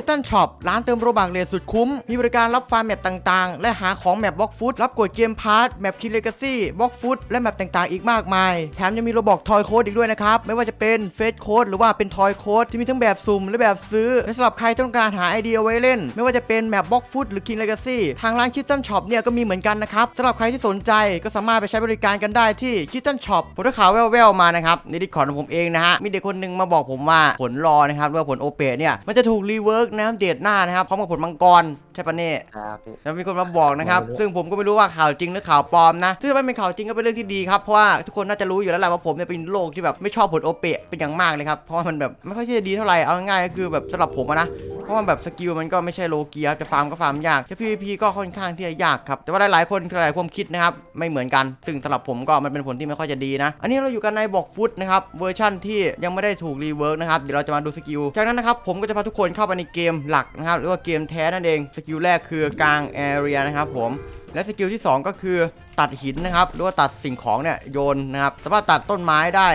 คิตตันช็อปร้านเติมโรบักเลทสุดคุ้ม มีบริการรับฟาร์มแมปต่างๆ และหาของแมปบล็อกฟุตรับกดเกมพาร์ทแมปคินเลกาซี่บล็อกฟุตและแมปต่างๆ อีกมากมาย แถมยังมีโรบอกทอยโค้ดอีกด้วยนะครับ ไม่ว่าจะเป็นเฟสโค้ดหรือว่าเป็นทอยโค้ดที่มีทั้งแบบสุ่มและแบบซื้อและสำหรับใครต้องการหาไอเดียเอาไว้เล่น ไม่ว่าจะเป็นแมปบล็อกฟุตหรือคินเลกาซี่ทางร้านคิตตันช็อปเนี่ยก็มีเหมือนกันนะครับสำหรับใครที่สนใจก็สามารถไปใช้บริการกันได้ที่คิตตันช็อปผมได้ข่าวแว่วๆมานะครับในดิสคอร์ดของผมเองนะฮะมีเด็กคนหนึงมาบอกผมว่าผลรอนะครับว่าผลโอเปเนี่ยมันจะถูกรีเวิร์กนะครับเดทหน้านะครับพร้อมกับผลมังกรใช่ปะเนี่ย ครับพี่ แล้วมีคนมาบอกนะครับไม่รู้ซึ่งผมก็ไม่รู้ว่าข่าวจริงหรือข่าวปลอมนะ ซึ่งถ้ามันเป็นข่าวจริงก็เป็นเรื่องที่ดีครับ เพราะว่าทุกคนน่าจะรู้อยู่แล้วแหละว่าผมเนี่ยเป็นโรคที่แบบไม่ชอบผลโอเปะเป็นอย่างมากเลยครับ เพราะว่ามันแบบไม่ค่อยที่จะดีเท่าไหร่ เอาง่ายๆก็คือแบบสำหรับผมอะนะเพ ราะว่าแบบสกิลมันก็ไม่ใช่โลเกียจะฟาร์มก็ฟาร์มยากจะ PVP ก็ค่อนข้างที่จะยากครับแต่ว่าหลายๆคนหลายความคิดนะครับไม่เหมือนกัน ซึ่งสำหรับผมก็มันเป็นผลที่ไม่ค่อยจะดีนะ อันนี้เราอยู่กันในบอกฟุตนะครับเวอร์ชั่นที่ยังไม่ได้ถูกรีเวิร์กนะครับเดี๋ยวเราจะมาดูสกิลจากนั้นนะครับผมก็จะพาทุกคนเข้าไปในเกมหลักนะครับหรือว่าเกมแท้นั่นเองสกิลแรกคือกลางแอเรียนะครับผมและสกิลที่ 2 ก็คือตัดหินนะครับหรือว่าตัดสิ่งของเนี่ยโยนนะครับสามารถตัดต้นไม้ได้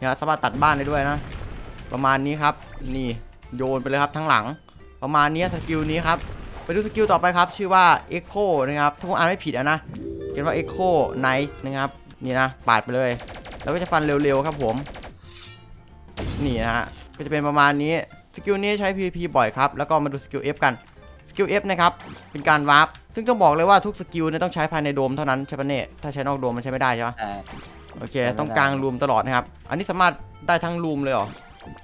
นะสามารถตัดบ้านได้ด้วยนะ ประมาณนี้ครับนี่โยนไปเลยครับทั้งหลัง ประมาณนี้สกิลนี้ครับ ไปดูสกิลต่อไปครับ ชื่อว่า Echo นะครับถ้าผมอ่านไม่ผิดอะนะ เขียนว่า Echo Knight นะครับ นี่นะ ปาดไปเลย แล้วก็จะฟันเร็วๆครับผม นี่นะฮะ ก็จะเป็นประมาณนี้ สกิลนี้ใช้ PVP บ่อยครับ แล้วก็มาดูสกิล F กัน สกิล F นะครับ เป็นการวาร์ป ซึ่งต้องบอกเลยว่าทุกสกิลเนี่ยต้องใช้ภายในโดมเท่านั้นใช่ปะเนี่ย ถ้าใช้นอกโดมมันใช้ไม่ได้ใช่ปะอ่าโอเคใช้ไม่ได้ต้องกลางรูมตลอดนะครับ อันนี้สามารถได้ทั้งรูมเลยเหรอ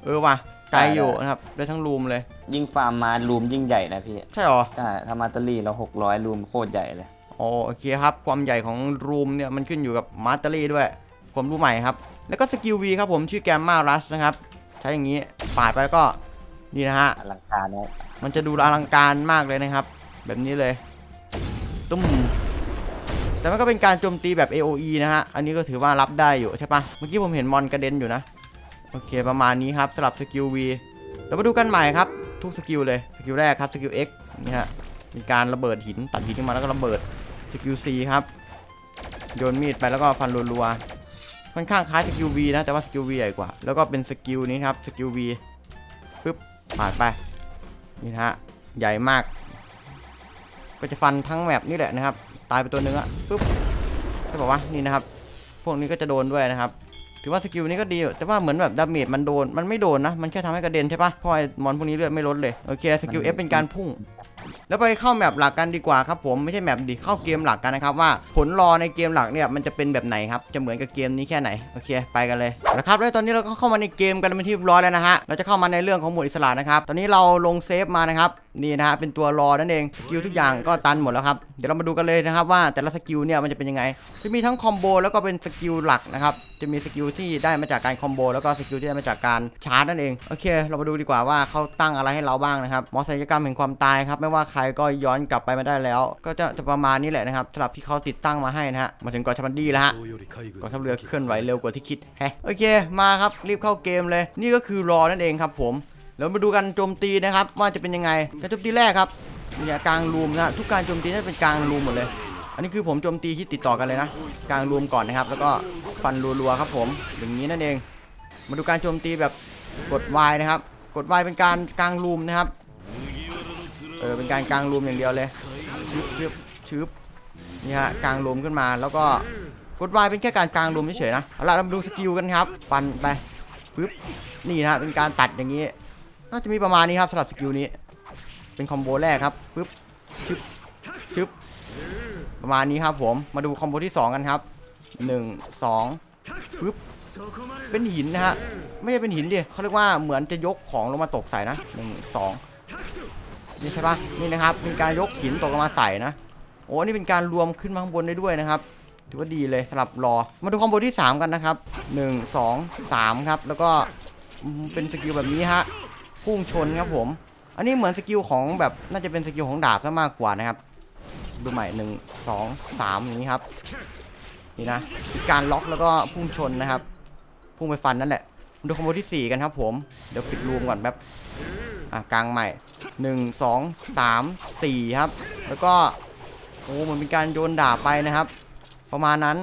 เออว่ะ ไกลอยู่นะครับได้ทั้งรูมเลย ยิ่งฟาร์มมารูมยิ่งใหญ่นะพี่ใช่เหรอใช่ถ้ามาตอรี่เราหกร้อยรูมโคตรใหญ่เลยอ๋อโอเคครับความใหญ่ของรูมเนี่ยมันขึ้นอยู่กับมาสเตอรี่ด้วยผมรู้ใหม่ครับ แล้วก็สกิล V ครับผมชื่อแกมมารัสนะครับใช้อย่างนี้ปาดไปแล้วก็นี่นะฮะอลังการนะมันจะดูอลังการมากเลยนะครับ แบบนี้เลย ตุ้มแต่มันก็เป็นการโจมตีแบบ AOE นะฮะอันนี้ก็ถือว่ารับได้อยู่ใช่ปะเมื่อกี้ผมเห็นมอนกระเด็นอยู่นะ โอเคประมาณนี้ครับสำหรับสกิล V เรามาดูกันใหม่ครับ ทุกสกิลเลยสกิลแรกครับสกิล X นี่ฮะมีการระเบิดหินตัดหินขึ้นมาแล้วก็ระเบิดสกิล C ครับโยนมีดไปแล้วก็ฟันรัวๆค่อนข้างคล้ายสกิล V นะแต่ว่าสกิล V ใหญ่กว่า แล้วก็เป็นสกิลนี้ครับสกิล V ปึ๊บผ่านไปนี่ฮะใหญ่มาก ก็จะฟันทั้งแมปนี่แหละนะครับ ตายไปตัวหนึงอะปึ๊บใช่บอกว่านี่นะครับ พวกนี้ก็จะโดนด้วยนะครับ ถือว่าสกิลนี้ก็ดี แต่ว่าเหมือนแบบดาเมจมันโดน มันไม่โดนนะ มันแค่ทำให้กระเด็นใช่ปะเพราะไอ้มอนพวกนี้เลือดไม่ลดเลย โอเค สกิล F เป็นการพุ่ง แล้วไปเข้าแมปหลักกันดีกว่าครับผม ไม่ใช่แมปดิ เข้าเกมหลักกันนะครับว่าผลรอในเกมหลักเนี่ยมันจะเป็นแบบไหนครับ จะเหมือนกับเกมนี้แค่ไหน โอเค ไปกันเลยนะครับ แล้วตอนนี้เราก็เข้ามาในเกมกันเป็นที่เรียบร้อยแล้วนะฮะ เราจะเข้ามาในเรื่องของหมวดอิสระนะครับ ตอนนี้เราลงเซฟมานะครับ นี่นะฮะเป็นตัวรอนั่นเองสกิลทุกอย่างก็ตันหมดแล้วครับเดี๋ยวเรามาดูกันเลยนะครับว่าแต่ละสกิลเนี่ยมันจะเป็นยังไงจะมีทั้งคอมโบแล้วก็เป็นสกิลหลักนะครับจะมีสกิลที่ได้มาจากการคอมโบแล้วก็สกิลที่ได้มาจากการชาร์จนั่นเองโอเค เรามาดูดีกว่าว่าเขาตั้งอะไรให้เราบ้างนะครับมอศัลยกรรมแห่งความตายครับไม่ว่าใครก็ย้อนกลับไปไม่ได้แล้ว ก็จะจะประมาณนี้แหละนะครับสำหรับที่เขาติดตั้งมาให้นะฮะมาถึงกาะชามันดีแล้วฮะกองทัพเรือเคลื่อนไหวเร็วกว่าที่คิดแฮะโอเคมาครับรีบเข้าเกมเลย นี่ก็คือรอนั่นเองครับผม แล้วมาดูกันโจมตีนะครับ ว่าจะเป็นยังไงการโจมตีแรกครับอย่ากลางรูมนะทุกการโจมตีจะเป็นกลางรูมหมดเลย อันนี้คือผมโจมตีที่ติดต่อกันเลยนะ กลางรูมก่อนนะครับ แล้วก็ฟันรัวๆครับผมอย่างนี้นั่นเอง มาดูการโจมตีแบบกด Y นะครับ กด Y เป็นการกลางรูมนะครับเออเป็นการกลางรูมอย่างเดียวเลยชึบชึบชึบนี่ฮะกลางรูมขึ้นมาแล้วก็กด Y เป็นแค่การกลางรูมเฉยๆนะเอาละเรามาดูสกิลกันครับ ฟันไปปึ๊บนี่นะฮะเป็นการตัดอย่างนี้ น่าจะมีประมาณนี้ครับสำหรับสกิลนี้ เป็นคอมโบแรกครับปึ๊บชึบชึบประมาณนี้ครับผมมาดูคอมโบที่ 2 กันครับ 1 2ปึ๊บเป็นหินนะฮะไม่ใช่เป็นหินดิเขาเรียกว่าเหมือนจะยกของลงมาตกใส่นะหนึ่งสองนี่ใช่ปะนี่นะครับเป็นการยกหินตกลงมาใส่นะโอ้นี่เป็นการรวมขึ้นมาข้างบนได้ด้วยนะครับถือว่าดีเลยสำหรับรอ มาดูคอมโบที่ 3 กันนะครับ 1 2 3 ครับ แล้วก็เป็นสกิลแบบนี้ฮะ พุ่งชนครับผม อันนี้เหมือนสกิลของแบบน่าจะเป็นสกิลของดาบซะมากกว่านะครับ ดูใหม่หนึ่งสองสามอย่างนี้ครับ นี่นะมีการล็อกแล้วก็พุ่งชนนะครับ พุ่งไปฟันนั่นแหละมาดูคอมโบที่ 4 กันครับผม เดี๋ยวปิดรูมก่อนแบบอะกลางใหม่1 2 3 4ครับ แล้วก็โอ้มันเป็นการโยนดาบไปนะครับ ประมาณนั้น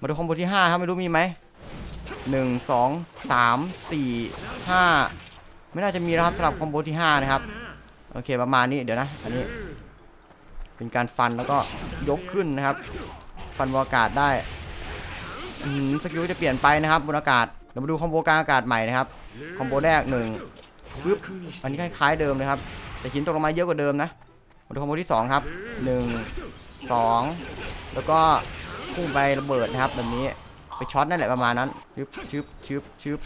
มาดูคอมโบที่5ครับไม่รู้มีไหม1 2 3 4 5 ไม่น่าจะมีแล้วครับสำหรับคอมโบที่ 5 นะครับ โอเคประมาณนี้เดี๋ยวนะ อันนี้เป็นการฟันแล้วก็ยกขึ้นนะครับ ฟันบนอากาศได้สกิลจะเปลี่ยนไปนะครับบนอากาศเรามาดูคอมโบกลางอากาศใหม่นะครับคอมโบแรกหนึ่งปึ๊บอันนี้คล้ายๆเดิมเลยครับ แต่หินตกลงมาเยอะกว่าเดิมนะมาดูคอมโบที่สองครับหนึ่งสองแล้วก็พุ่งไประเบิดนะครับแบบนี้ไปช็อตนั่นแหละประมาณนั้นชึบชึบชึบชึบ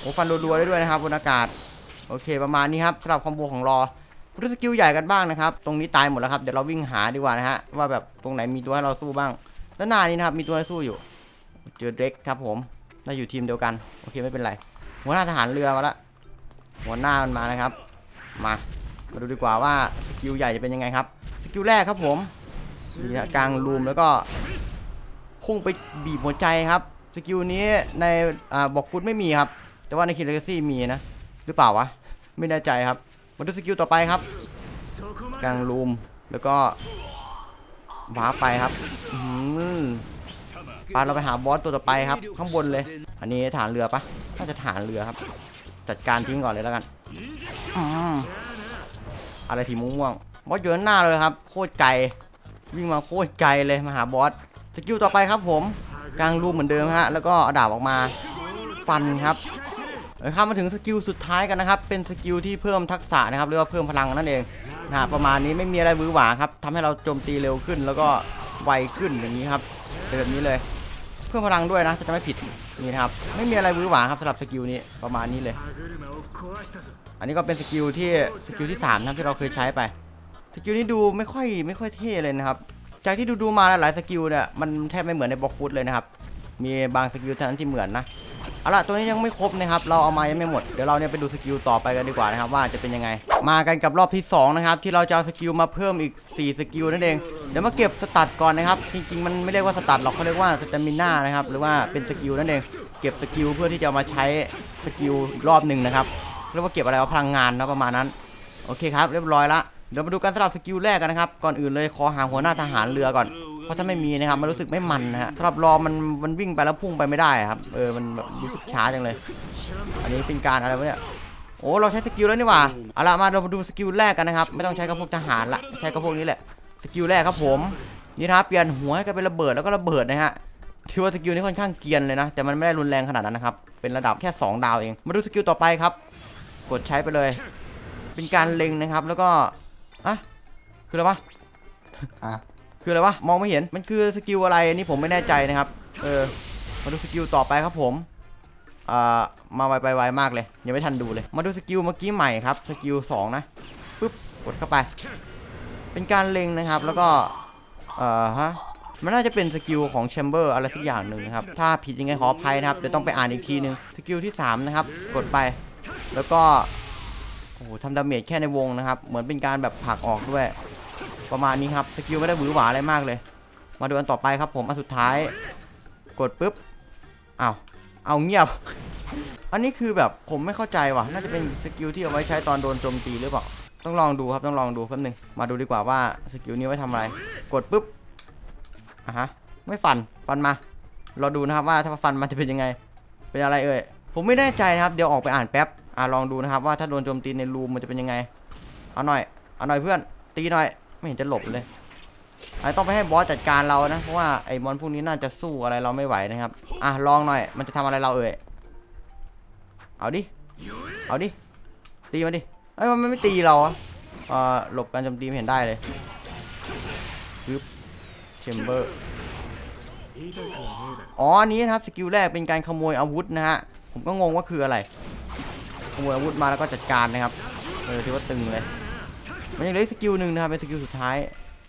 โอ้ฟันรัวๆได้ด้วยนะครับบนอากาศ โอเคประมาณนี้ครับสำหรับคอมโบของรอมาดูสกิลใหญ่กันบ้างนะครับ ตรงนี้ตายหมดแล้วครับ เดี๋ยวเราวิ่งหาดีกว่านะฮะ ว่าแบบตรงไหนมีตัวให้เราสู้บ้าง ด้านหน้านี้นะครับ มีตัวให้สู้อยู่ เจอเด็กครับผมน่าอยู่ทีมเดียวกัน โอเคไม่เป็นไร หัวหน้าทหารเรือมาละ หัวหน้ามันมานะครับ มา มาดูดีกว่าว่าสกิลใหญ่จะเป็นยังไงครับ สกิลแรกครับผมนี่นะกลางรูมแล้วก็พุ่งไปบีบหัวใจครับ สกิลนี้ในอบอกฟุตไม่มีครับ แต่ว่าในคิดเลกซี่มีนะ หรือเปล่าวะ ไม่แน่ใจครับมาดูสกิลต่อไปครับกลางรูมแล้วก็ว้าร์ไปครับอืมปาเราไปหาบอสตัวต่อไปครับ ข้างบนเลย อันนี้ฐานเรือปะน่าจะฐานเรือครับ จัดการทิ้งก่อนเลยแล้วกันออะไรทีม่วงๆบอสอยู่ด้านหน้าเลยครับ โคตรไกลวิ่งมาโคตรไกลเลยมาหาบอสสกิลต่อไปครับผมกลางรูมเหมือนเดิมฮะแล้วก็เอาดาบออกมา ฟันครับ เออครับมาถึงสกิลสุดท้ายกันนะครับ เป็นสกิลที่เพิ่มทักษะนะครับหรือว่าเพิ่มพลังนั่นเองนะประมาณนี้ไม่มีอะไรมือหวาครับทำให้เราโจมตีเร็วขึ้น แล้วก็ไวขึ้นอย่างนี้ครับเป็นแบบนี้เลย เพิ่มพลังด้วยนะจะไม่ผิดนี่นะครับไม่มีอะไรมือหวาครับสำหรับสกิลนี้ประมาณนี้เลย อันนี้ก็เป็นสกิลที่สกิลที่3นะครับที่เราเคยใช้ไปสกิลนี้ดูไม่ค่อยไม่ค่อยเท่เลยนะครับจากที่ดูดูมาหลายสกิลเนี่ยมันแทบไม่เหมือนในบล็อกฟุตเลยนะครับมีบางสกิลเท่านั้นที่เหมือนนะ เอาล่ะตัวนี้ยังไม่ครบนะครับเราเอามายังไม่หมดเดี๋ยวเราเนี่ยไปดูสกิลต่อไปกันดีกว่านะครับว่าจะเป็นยังไง มากันกับรอบที่สองนะครับที่เราจะเอาสกิลมาเพิ่มอีก 4 สกิลนั่นเองเดี๋ยวมาเก็บสตัดก่อนนะครับจริงๆมันไม่เรียกว่าสตัดหรอกเขาเรียกว่าสเตมิน่านะครับหรือว่าเป็นสกิลนั่นเองเก็บสกิลเพื่อที่จะเอามาใช้สกิลรอบหนึ่งนะครับเรียกว่าเก็บอะไรว่าพลังงานนะประมาณนั้นโอเคครับเรียบร้อยละเดี๋ยวมาดูการสลับสกิลแรกกันนะครับก่อนอื่นเลยขอหาหัวหน้าทหารเรือก่อน ราะถ้าไม่มีนะครับมันรู้สึกไม่มันนะฮะสำหรับรอมันมันวิ่งไปแล้วพุ่งไปไม่ได้ครับเออมันแบบรู้สึกช้าจังเลย อันนี้เป็นการอะไรวะเนี่ยโอ้เราใช้สกิลแล้วนี่หว่าเอาละมาเราดูสกิลแรกกันนะครับไม่ต้องใช้กับพวกทหารละใช้กับพวกนี้แหละสกิลแรกครับผมนี่นะครับเปลี่ยนหัวให้กลายเป็นระเบิดแล้วก็ระเบิดนะฮะถือว่าสกิลนี้ค่อนข้างเกียนเลยนะ แต่มันไม่ได้รุนแรงขนาดนั้นนะครับ เป็นระดับแค่ 2 ดาวเอง มาดูสกิลต่อไปครับ กดใช้ไปเลย เป็นการเล็งนะครับ แล้วก็ อะ คืออะไรวะอะ คืออะไรวะ มองไม่เห็น มันคือสกิลอะไรนี่ผมไม่แน่ใจนะครับ เออ มาดูสกิลต่อไปครับผม อ่า มาไวไปไวมากเลย ยังไม่ทันดูเลย มาดูสกิลเมื่อกี้ใหม่ครับ สกิลสองนะปึ๊บ กดเข้าไป เป็นการเล็งนะครับ แล้วก็ เอ่อฮะ มันน่าจะเป็นสกิลของแชมเบอร์อะไรสักอย่างหนึ่งนะครับ ถ้าผิดยังไงขออภัยนะครับ เดี๋ยวต้องไปอ่านอีกทีนึง สกิลที่สามนะครับ กดไป แล้วก็ โอ้โหทำดาเมจแค่ในวงนะครับ เหมือนเป็นการแบบผลักออกด้วย ประมาณนี้ครับสกิลไม่ได้หวือหวาอะไรมากเลย มาดูอันต่อไปครับผมอันสุดท้าย กดปุ๊บอ้าวเอาเงียบ อันนี้คือแบบผมไม่เข้าใจว่ะ น่าจะเป็นสกิลที่เอาไว้ใช้ตอนโดนโจมตีหรือเปล่าต้องลองดูครับต้องลองดูแป๊บหนึงมาดูดีกว่าว่าสกิลนี้ไว้ทำอะไร กดปุ๊บอะฮะไม่ฟันฟันมาเราดูนะครับว่าถ้าฟันมันจะเป็นยังไง เป็นอะไรเอ่ยผมไม่แน่ใจนะครับเดี๋ยวออกไปอ่านแป๊บอ่าลองดูนะครับว่าถ้าโดนโจมตีในรูมมันจะเป็นยังไงเอาหน่อยเอาหน่อยเพื่อนตีหน่อย ไม่เห็นจะหลบเลยไอต้องไปให้บอสจัดการเรานะ เพราะว่าไอ้มอนพวกนี้น่าจะสู้อะไรเราไม่ไหวนะครับ อะลองหน่อย มันจะทำอะไรเราเอ่ย เอาดิ เอาดิ ตีมาดิเอ้ยมันไม่ตีเราอะเอ่อหลบการโจมตีไม่เห็นได้เลยปึ๊บเชมเบอร์ อ๋ออันนี้นะครับสกิลแรกเป็นการขโมยอาวุธนะฮะ ผมก็งงว่าคืออะไร ขโมยอาวุธมาแล้วก็จัดการนะครับ เออถือว่าตึงเลย มันยังเหลือสกิลหนึ่งนะครับเป็นสกิลสุดท้าย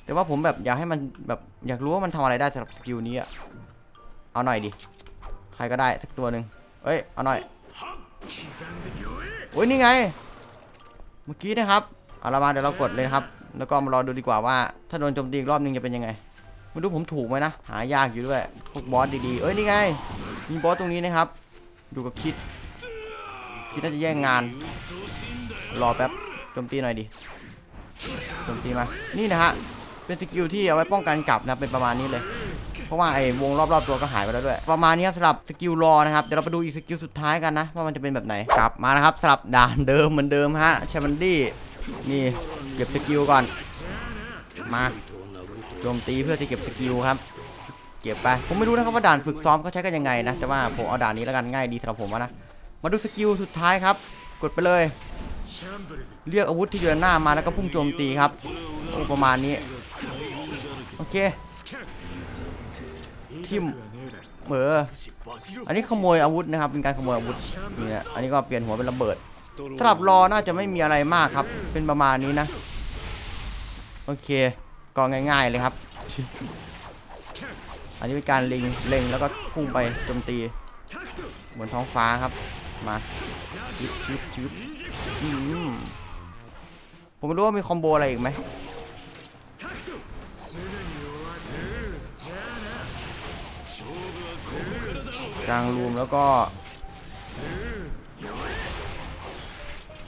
แต่ว่าผมแบบอยากให้มันแบบอยากรู้ว่ามันทำอะไรได้สำหรับสกิลนี้อะเอาหน่อยดิใครก็ได้สักตัวหนึ่งเอ้ยเอาหน่อยโอ้ยนี่ไง เมื่อกี้นะครับเอาละมาเดี๋ยวเรากดเลยครับ แล้วก็มารอดูดีกว่าว่า ถ้าโดนโจมตีอีกรอบนึงจะเป็นยังไงไม่รู้ผมถูกไหมนะหายากอยู่ด้วยพวกบอสดีๆเอ้ยนี่ไง มีบอสตรงนี้นะครับอยู่กับคิดคิดน่าจะแย่งงาน รอแป๊บโจมตีหน่อยดิ โจมตีมา นี่นะฮะ เป็นสกิลที่เอาไว้ป้องกันกลับนะ เป็นประมาณนี้เลย เพราะว่าไอ้วงรอบๆตัวก็หายไปแล้วด้วย ประมาณนี้ครับสำหรับสกิลรอนะครับ เดี๋ยวเราไปดูอีกสกิลสุดท้ายกันนะ ว่ามันจะเป็นแบบไหน กลับมานะครับสำหรับด่านเดิมเหมือนเดิมฮะแชมเบอร์ดี้ นี่เก็บสกิลก่อน มาโจมตีเพื่อจะเก็บสกิลครับ เก็บไป ผมไม่รู้นะครับว่าด่านฝึกซ้อมเขาใช้กันยังไงนะ แต่ว่าผมเอาด่านนี้แล้วกันง่ายดีสำหรับผมนะ มาดูสกิลสุดท้ายครับ กดไปเลย เรียกอาวุธที่อยู่ด้านหน้ามาแล้วก็พุ่งโจมตีครับโอ้ประมาณนี้ โอเค ทิมเหมออันนี้ขโมยอาวุธนะครับ เป็นการขโมยอาวุธนี่นะอันนี้ก็เปลี่ยนหัวเป็นระเบิดสำหรับรอน่าจะไม่มีอะไรมากครับ เป็นประมาณนี้นะ โอเค ก็ง่าย ๆเลยครับ อันนี้เป็นการเล็งเล็งแล้วก็พุ่งไปโจมตี บนท้องฟ้าครับ มา ชึบชึบชึบอืมผมไม่รู้ว่ามีคอมโบอะไรอีกไหมกลางรูมแล้วก็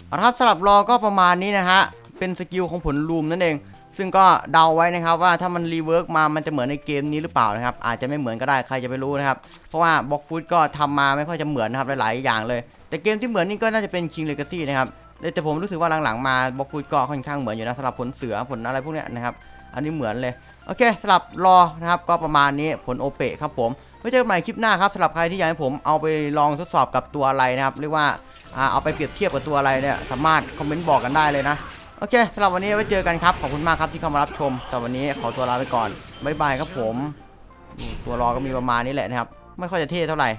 เอาละครับสำหรับรอก็ประมาณนี้นะฮะ เป็นสกิลของผลรูมนั่นเอง ซึ่งก็เดาไว้นะครับว่าถ้ามันรีเวิร์กมา มันจะเหมือนในเกมนี้หรือเปล่านะครับ อาจจะไม่เหมือนก็ได้ ใครจะไปรู้นะครับ เพราะว่าบล็อกฟุตก็ทำมาไม่ค่อยจะเหมือนนะครับหลาย ๆ อย่างเลย แต่เกมที่เหมือนนี่ก็น่าจะเป็น King Legacy นะครับแต่ผมรู้สึกว่าหลังๆมาบล็อกฟุตก็ค่อนข้างเหมือนอยู่นะสำหรับผลเสือผลอะไรพวกเนี้ยนะครับอันนี้เหมือนเลยโอเคสำหรับรอนะครับก็ประมาณนี้ผลโอเปะครับผมไว้เจอกันใหม่คลิปหน้าครับสำหรับใครที่อยากให้ผมเอาไปลองทดสอบกับตัวอะไรนะครับเรียกว่าอ่าเอาไปเปรียบเทียบกับตัวอะไรเนี่ยสามารถคอมเมนต์บอกกันได้เลยนะโอเคสำหรับวันนี้ไว้เจอกันครับขอบคุณมากครับที่เข้ามารับชมสำหรับวันนี้ขอตัวลาไปก่อนบ๊ายบายครับผม ตัวรอก็มีประมาณนี้แหละนะครับ ไม่ค่อยจะเท่เท่าไหร่